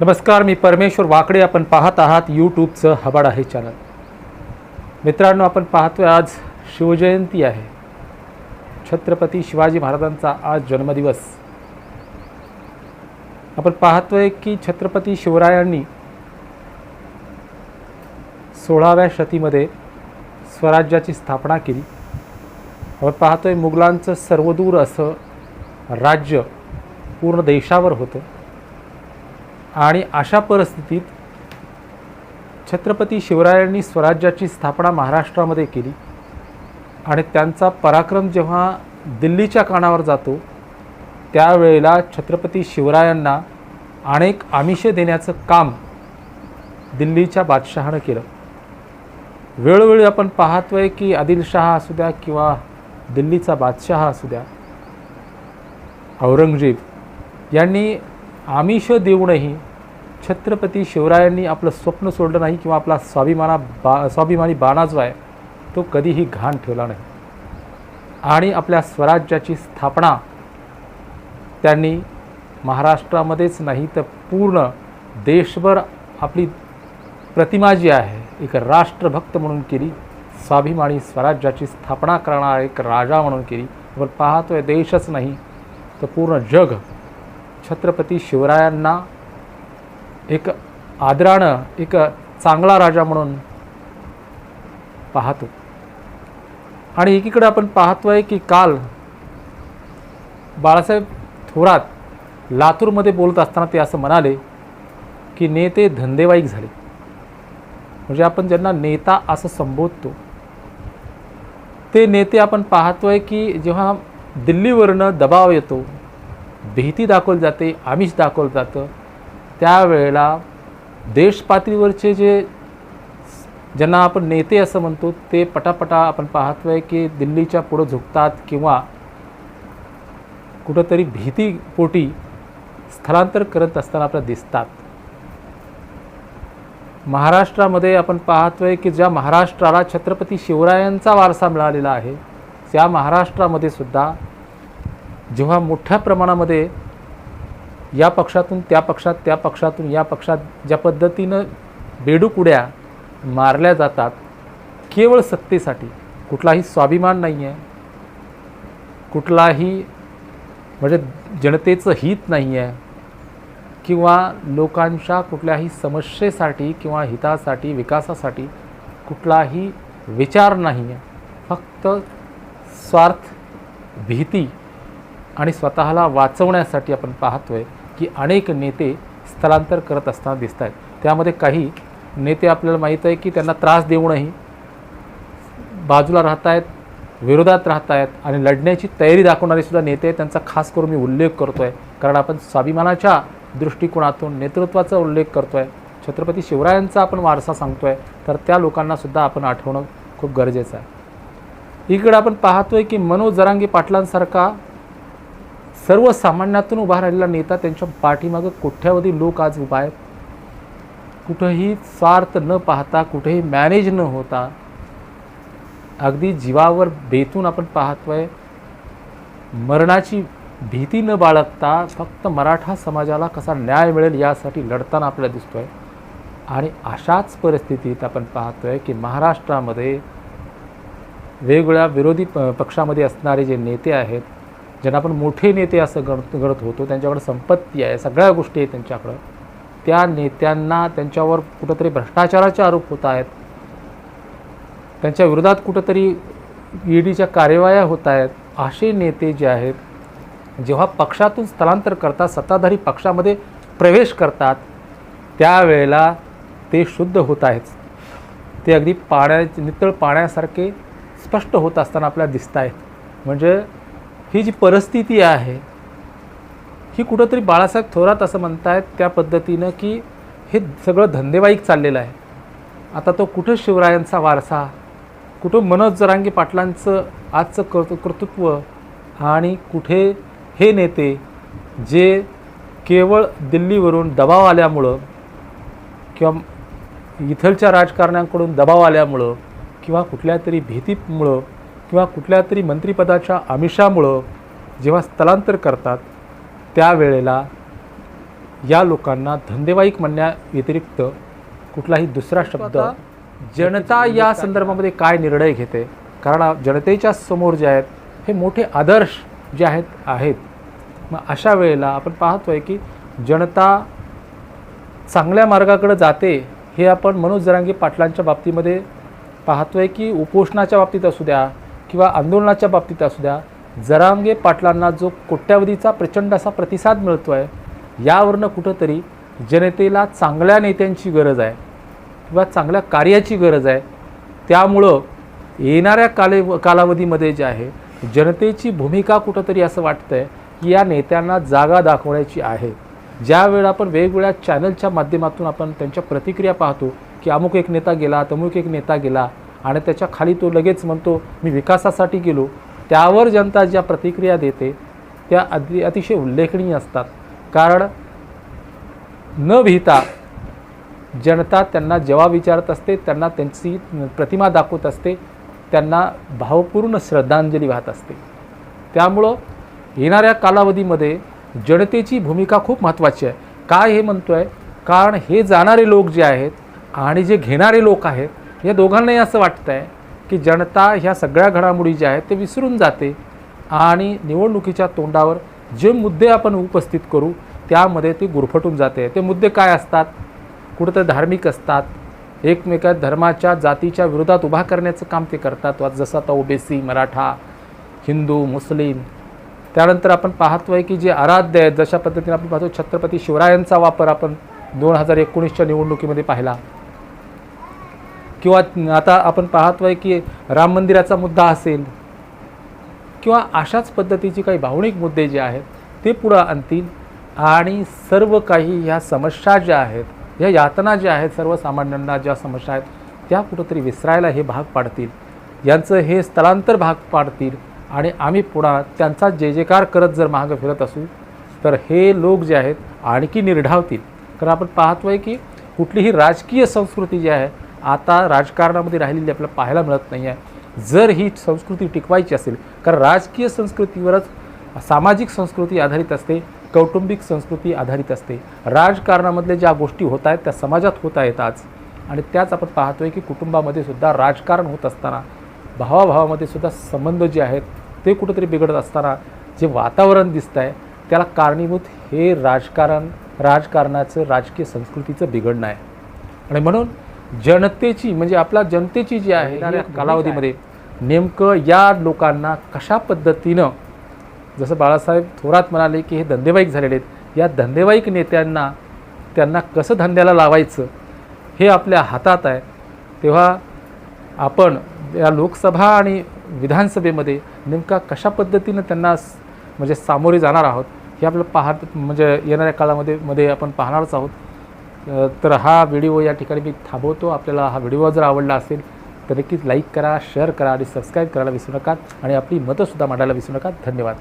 नमस्कार मी परमेश्वर वाकडे. आपण पाहत आहात यूट्यूबचं हबाड आहे चॅनल. मित्रांनो आपण पाहतोय आज शिवजयंती आहे. छत्रपती शिवाजी महाराजांचा आज जन्मदिवस. आपण पाहतोय की छत्रपती शिवरायांनी सोळाव्या शतीमध्ये स्वराज्याची स्थापना केली. आपण पाहतोय मुघलांचं सर्वदूर असं राज्य पूर्ण देशावर होतं. आणि अशा परिस्थितीत छत्रपती शिवरायांनी स्वराज्याची स्थापना महाराष्ट्रामध्ये केली. आणि त्यांचा पराक्रम जेव्हा दिल्लीच्या कानावर जातो त्यावेळेला छत्रपती शिवरायांना अनेक आमिषे देण्याचं काम दिल्लीच्या बादशहानं केलं. वेळोवेळी आपण पाहतोय की आदिलशहा असू द्या किंवा दिल्लीचा बादशहा असू द्या औरंगजेब यांनी आमिष देऊनही छत्रपती शिवरायांनी आपलं स्वप्न सोडलं नाही किंवा आपला स्वाभिमाना बा स्वाभिमानी बाणा जो आहे तो कधीही घाण ठेवला नाही. आणि आपल्या स्वराज्याची स्थापना त्यांनी महाराष्ट्रामध्येच नाही तर पूर्ण देशभर आपली प्रतिमा जी आहे एक राष्ट्रभक्त म्हणून केली स्वाभिमानी स्वराज्याची स्थापना करणारा एक राजा म्हणून केली. आपण पाहतोय देशच नाही तर पूर्ण जग छत्रपती शिवरायांना एक आदरानं एक चांगला राजा म्हणून पाहतो. आणि एकीकडे आपण पाहतोय की काल बाळासाहेब थोरात लातूरमध्ये बोलत असताना ते असं म्हणाले की नेते धंदेवाईक झाले. म्हणजे आपण ज्यांना नेता असं संबोधतो ते नेते आपण पाहतोय की जेव्हा दिल्लीवरनं दबाव येतो भीती दाखवली जाते आमिष दाखवलं जातं. त्यावेळेला देशपातळीवरचे जे ज्यांना आपण नेते असं म्हणतो ते पटापटा आपण पाहतोय की दिल्लीच्या पुढं झुकतात किंवा कुठंतरी भीतीपोटी स्थलांतर करत असताना आपल्याला दिसतात. महाराष्ट्रामध्ये आपण पाहतोय की ज्या महाराष्ट्राला छत्रपती शिवरायांचा वारसा मिळालेला आहे त्या महाराष्ट्रामध्ये सुद्धा जेव्हा मोठ्या प्रमाणामध्ये या पक्षातून त्या पक्षात त्या पक्षातून या पक्षात ज्या पद्धतीनं बेडूक उड्या मारल्या जातात केवळ सत्तेसाठी कुठलाही स्वाभिमान नाही आहे कुठलाही म्हणजे जनतेचं हित नाही आहे किंवा लोकांच्या कुठल्याही समस्येसाठी किंवा हितासाठी विकासासाठी कुठलाही विचार नाही आहे फक्त स्वार्थ भीती आणि स्वतःला वाचवण्यासाठी आपण पाहतोय की अनेक नेते स्थलांतर करत असताना दिसत आहेत त्यामध्ये काही नेते आपल्याला माहीत आहे की त्यांना त्रास देऊनही बाजूला राहत आहेत विरोधात राहत आहेत आणि लढण्याची तयारी दाखवणारे सुद्धा नेते आहेत. त्यांचा खास करून मी उल्लेख करतो आहे कारण आपण स्वाभिमानाच्या दृष्टिकोनातून नेतृत्वाचा उल्लेख करतो आहे छत्रपती शिवरायांचा आपण वारसा सांगतो आहे तर त्या लोकांनासुद्धा आपण आठवणं खूप गरजेचं आहे. इकडं आपण पाहतोय की मनोज जरांगी पाटलांसारखा सर्वसामान्यातून उभा राहिलेला नेता त्यांच्या पाठीमागं कोठ्यावधी लोक आज उभा आहेत? कुठंही स्वार्थ न पाहता कुठेही मॅनेज न होता अगदी जीवावर बेतून आपण पाहतोय मरणाची भीती न बाळगता फक्त मराठा समाजाला कसा न्याय मिळेल यासाठी लढताना आपल्याला दिसतोय. आणि अशाच परिस्थितीत आपण पाहतोय की महाराष्ट्रामध्ये वेगवेगळ्या विरोधी प पक्षामध्ये असणारे जे नेते आहेत ज्यांना आपण मोठे नेते असं गणत गणत होतो त्यांच्याकडे संपत्ती आहे सगळ्या गोष्टी आहेत त्यांच्याकडं. त्या नेत्यांना त्यांच्यावर कुठंतरी भ्रष्टाचाराचे आरोप होत आहेत. त्यांच्या विरोधात कुठंतरी ई डीच्या कार्यवाया होत आहेत. असे नेते जे आहेत जेव्हा पक्षातून स्थलांतर करतात सत्ताधारी पक्षामध्ये प्रवेश करतात त्यावेळेला ते शुद्ध होत आहेत. ते अगदी पाण्या नितळ पाण्यासारखे स्पष्ट होत असताना आपल्याला दिसत आहेत म्हणजे ही जी परिस्थिती आहे ही कुठंतरी बाळासाहेब थोरात असं म्हणतायत त्या पद्धतीनं की हे सगळं धंदेवाईक चाललेलं आहे. आता तो कुठं शिवरायांचा वारसा कुठं मनोज जरांगी पाटलांचं आजचं कर्त कर्तृत्व आणि कुठे हे नेते जे केवळ दिल्लीवरून दबाव आल्यामुळं किंवा इथलच्या राजकारण्यांकडून दबाव आल्यामुळं किंवा कुठल्या तरी भीतीमुळं किंवा कुठल्या तरी मंत्रिपदाच्या आमिषामुळं जेव्हा स्थलांतर करतात त्यावेळेला या लोकांना धंदेवाईक म्हणण्या व्यतिरिक्त कुठलाही दुसरा शब्द जनता या संदर्भामध्ये काय निर्णय घेते? कारण जनतेच्या समोर जे आहेत हे मोठे आदर्श जे आहेत आहेत. मग अशा वेळेला आपण पाहतोय की जनता चांगल्या मार्गाकडे जाते हे आपण मनोज जरांगे पाटलांच्या बाबतीमध्ये पाहतोय की उपोषणाच्या बाबतीत असू द्या किंवा आंदोलनाच्या बाबतीत असू द्या जरांगे पाटलांना जो कोट्यावधीचा प्रचंड असा प्रतिसाद मिळतो आहे यावरनं कुठंतरी जनतेला चांगल्या नेत्यांची गरज आहे किंवा चांगल्या कार्याची गरज आहे. त्यामुळं येणाऱ्या काले कालावधीमध्ये जे आहे जनतेची भूमिका कुठंतरी असं वाटतं आहे की या नेत्यांना जागा दाखवण्याची आहे. ज्यावेळेला आपण वेगवेगळ्या चॅनलच्या माध्यमातून आपण त्यांच्या प्रतिक्रिया पाहतो की अमुक एक नेता गेला तमुक एक नेता गेला आणि त्याच्याखाली तो लगेच म्हणतो मी विकासासाठी गेलो. त्यावर जनता ज्या प्रतिक्रिया देते त्या अति अतिशय उल्लेखनीय असतात. कारण न भिता जनता त्यांना जेव्हा विचारत असते त्यांना त्यांची प्रतिमा दाखवत असते त्यांना भावपूर्ण श्रद्धांजली वाहत असते. त्यामुळं येणाऱ्या कालावधीमध्ये जनतेची भूमिका खूप महत्त्वाची आहे. काय हे म्हणतो आहे कारण हे जाणारे लोक जे आहेत आणि जे घेणारे लोक आहेत या दोघांनाही असं वाटतं आहे की जनता ह्या सगळ्या घडामोडी ज्या आहेत ते विसरून जाते आणि निवडणुकीच्या तोंडावर जे मुद्दे आपण उपस्थित करू त्यामध्ये ती गुरफटून जाते. ते मुद्दे काय असतात? कुठंतरी धार्मिक असतात. एकमेका धर्माच्या जातीच्या विरोधात उभा करण्याचं काम ते करतात. वा जसं आता ओबीसी मराठा हिंदू मुस्लिम. त्यानंतर आपण पाहतो आहे की जे आराध्य आहेत जशा पद्धतीने आपण पाहतो छत्रपती शिवरायांचा वापर आपण दोन हजार एकोणीसच्या निवडणुकीमध्ये पाहिला. किंवा आता आपण पाहतोय की राम मंदिराचा मुद्दा असेल किंवा अशाच पद्धतीची काही भावनिक मुद्दे जे आहेत ते पुढं आणतील. आणि सर्व काही ह्या समस्या ज्या आहेत ह्या यातना ज्या आहेत सर्वसामान्यांना ज्या समस्या आहेत त्या कुठंतरी विसरायला हे भाग पाडतील. यांचं हे स्थलांतर भाग पाडतील. आणि आम्ही पुन्हा त्यांचा जे जेकार करत जर मागं फिरत असू तर हे लोक जे आहेत आणखी निर्ढावतील. कारण आपण पाहतोय की कुठलीही राजकीय संस्कृती जी आहे आता राजकारणामध्ये राहिलेली आपल्याला पाहायला मिळत नाही आहे जर ही संस्कृती टिकवायची असेल कारण राजकीय संस्कृतीवरच सामाजिक संस्कृती आधारित असते कौटुंबिक संस्कृती आधारित असते. राजकारणामधल्या ज्या गोष्टी होत आहेत त्या समाजात होत आहेत आज. आणि त्याच आपण पाहतोय की कुटुंबामध्ये सुद्धा राजकारण होत असताना भावाभावामध्ये सुद्धा संबंध जे आहेत ते कुठंतरी बिघडत असताना जे वातावरण दिसतं आहे त्याला कारणीभूत हे राजकारण राजकारणाचं राजकीय संस्कृतीचं बिघडणं आहे. आणि म्हणून जनतेची म्हणजे आपल्या जनतेची जी आहे कालावधीमध्ये नेमकं या लोकांना कशा पद्धतीनं जसं बाळासाहेब थोरात म्हणाले की हे धंदेवाईक झालेले आहेत या धंदेवाईक नेत्यांना त्यांना कसं धंद्याला लावायचं हे आपल्या हातात आहे. तेव्हा आपण या लोकसभा आणि विधानसभेमध्ये नेमका कशा पद्धतीनं त्यांना म्हणजे सामोरे जाणार आहोत हे आपल्याला पाहत म्हणजे येणाऱ्या काळामध्ये मध्ये आपण पाहणारच आहोत. तर हा व्हिडिओ या ठिकाणी मी थांबवतो. आपल्याला हा व्हिडिओ जर आवडला असेल तर नक्कीच लाईक करा शेअर करा आणि सबस्क्राईब करायला विसरू नका आणि आपली मतंसुद्धा मांडायला विसरू नका. धन्यवाद.